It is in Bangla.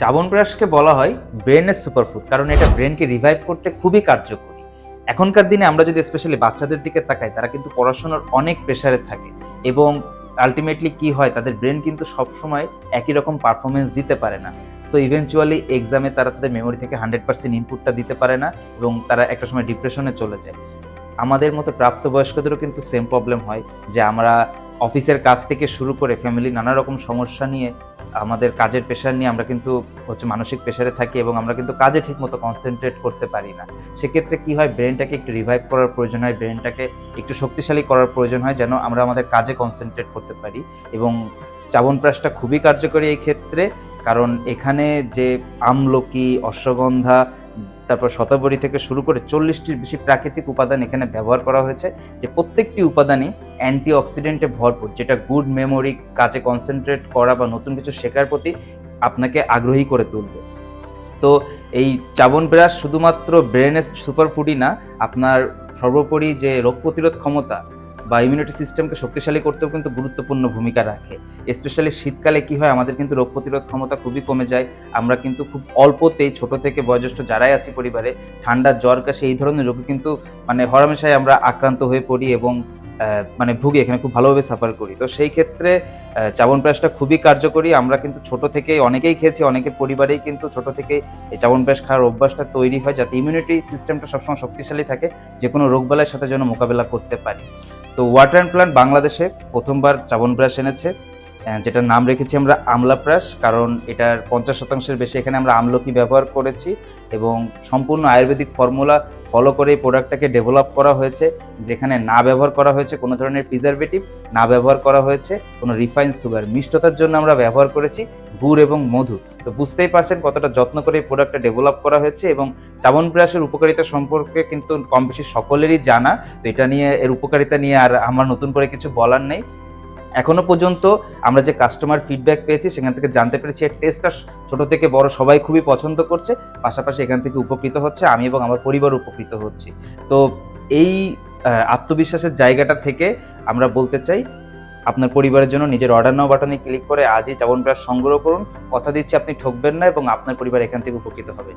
চাবনপ্রাশকে বলা হয় ব্রেনের সুপারফুড, কারণ এটা ব্রেনকে রিভাইভ করতে খুবই কার্যকরী। এখনকার দিনে আমরা যদি স্পেশালি বাচ্চাদের দিকে তাকাই, তারা কিন্তু পড়াশোনার অনেক প্রেশারে থাকে এবং আলটিমেটলি কি হয়, তাদের ব্রেন কিন্তু সবসময় একই রকম পারফরমেন্স দিতে পারে না। সো ইভেনচুয়ালি এক্সামে তারা তাদের মেমোরি থেকে হান্ড্রেড পার্সেন্ট ইনপুটটা দিতে পারে না এবং তারা একটা সময় ডিপ্রেশনে চলে যায়। আমাদের মতো প্রাপ্তবয়স্কদেরও কিন্তু সেম প্রবলেম হয় যে আমরা অফিসের কাজ থেকে শুরু করে ফ্যামিলি নানা রকম সমস্যা নিয়ে আমাদের কাজের প্রেশার নিয়ে আমরা কিন্তু হচ্ছে মানসিক প্রেশারে থাকি এবং আমরা কিন্তু কাজে ঠিকমতো কনসেন্ট্রেট করতে পারি না। সেক্ষেত্রে কি হয়? ব্রেনটাকে একটু রিভাইভ করার প্রয়োজন হয় ব্রেনটাকে একটু শক্তিশালী করার প্রয়োজন হয় যেন আমরা আমাদের কাজে কনসেন্ট্রেট করতে পারি এবং চাবনপ্রাশটা খুবই কার্যকরী এই ক্ষেত্রে, কারণ এখানে যে আমলকি, অশ্বগন্ধা, তারপর শতবরী থেকে শুরু করে চল্লিশটির বেশি প্রাকৃতিক উপাদান এখানে ব্যবহার করা হয়েছে, যে প্রত্যেকটি উপাদানই অ্যান্টি অক্সিডেন্টে ভরপুর, যেটা গুড মেমোরি কাজে কনসেন্ট্রেট করা বা নতুন কিছু শেখার প্রতি আপনাকে আগ্রহী করে তুলবে। তো এই চাবন ব্রাশ শুধুমাত্র ব্রেনের সুপারফুডই না, আপনার সর্বোপরি যে রোগ প্রতিরোধ ক্ষমতা বা ইমিউনিটি সিস্টেমকে শক্তিশালী করতেও কিন্তু গুরুত্বপূর্ণ ভূমিকা রাখে। স্পেশালি শীতকালে কি হয়, আমাদের কিন্তু রোগ প্রতিরোধ ক্ষমতা খুবই কমে যায়। আমরা কিন্তু খুব অল্পতেই ছোট থেকে বয়োজ্যেষ্ঠ যারাই আছি পরিবারে, ঠান্ডা, জ্বর, কাশি এই ধরনের রোগে কিন্তু মানে হরমেশায় আমরা আক্রান্ত হয়ে পড়ি এবং মানে ভুগি, এখানে খুব ভালোভাবে সাফার করি। তো সেই ক্ষেত্রে চাবন প্রাশটা খুবই কার্যকরী। আমরা কিন্তু ছোট থেকে অনেকেই খেয়েছি, অনেকের পরিবারেই কিন্তু ছোট থেকে এই চাবন প্রাশ খাওয়ার অভ্যাসটা তৈরি হয় যাতে ইমিউনিটি সিস্টেমটা সবসময় শক্তিশালী থাকে যে কোনো রোগবালাইয়ের সাথে যেন মোকাবেলা করতে পারি। তো ওয়াটার অ্যান্ড প্ল্যান্ট বাংলাদেশে প্রথমবার চাবন ব্রাশ এনেছে। যেটার নাম রেখেছি আমরা আমলা প্রাশ কারণ এটার পঞ্চাশ শতাংশের বেশি এখানে আমরা আমলকি ব্যবহার করেছি এবং সম্পূর্ণ আয়ুর্বেদিক ফর্মুলা ফলো করে এই প্রোডাক্টটাকে ডেভেলপ করা হয়েছে, যেখানে না ব্যবহার করা হয়েছে কোনো ধরনের প্রিজারভেটিভ, না ব্যবহার করা হয়েছে কোনো রিফাইন সুগার। মিষ্টতার জন্য আমরা ব্যবহার করেছি গুড় এবং মধু। তো বুঝতেই পারছেন কতটা যত্ন করে এই প্রোডাক্টটা ডেভেলপ করা হয়েছে এবং চাবন ব্রাশের উপকারিতা সম্পর্কে কিন্তু কম বেশি সকলেরই জানা। তো এটা নিয়ে এর উপকারিতা নিয়ে আর আমার নতুন করে কিছু বলার নেই। এখনও পর্যন্ত আমরা যে কাস্টমার ফিডব্যাক পেয়েছি, সেখান থেকে জানতে পেরেছি। এর টেস্টটা ছোট থেকে বড় সবাই খুবই পছন্দ করছে। পাশাপাশি এখান থেকে উপকৃত হচ্ছে, আমি এবং আমার পরিবার উপকৃত হচ্ছি। তো এই আত্মবিশ্বাসের জায়গাটা থেকে আমরা বলতে চাই, আপনার পরিবারের জন্য নিজের অর্ডার নাও বাটনে ক্লিক করে আজই চাবন ব্রাশ সংগ্রহ করুন। কথা দিচ্ছি, আপনি ঠকবেন না এবং আপনার পরিবার এখান থেকে উপকৃত হবে।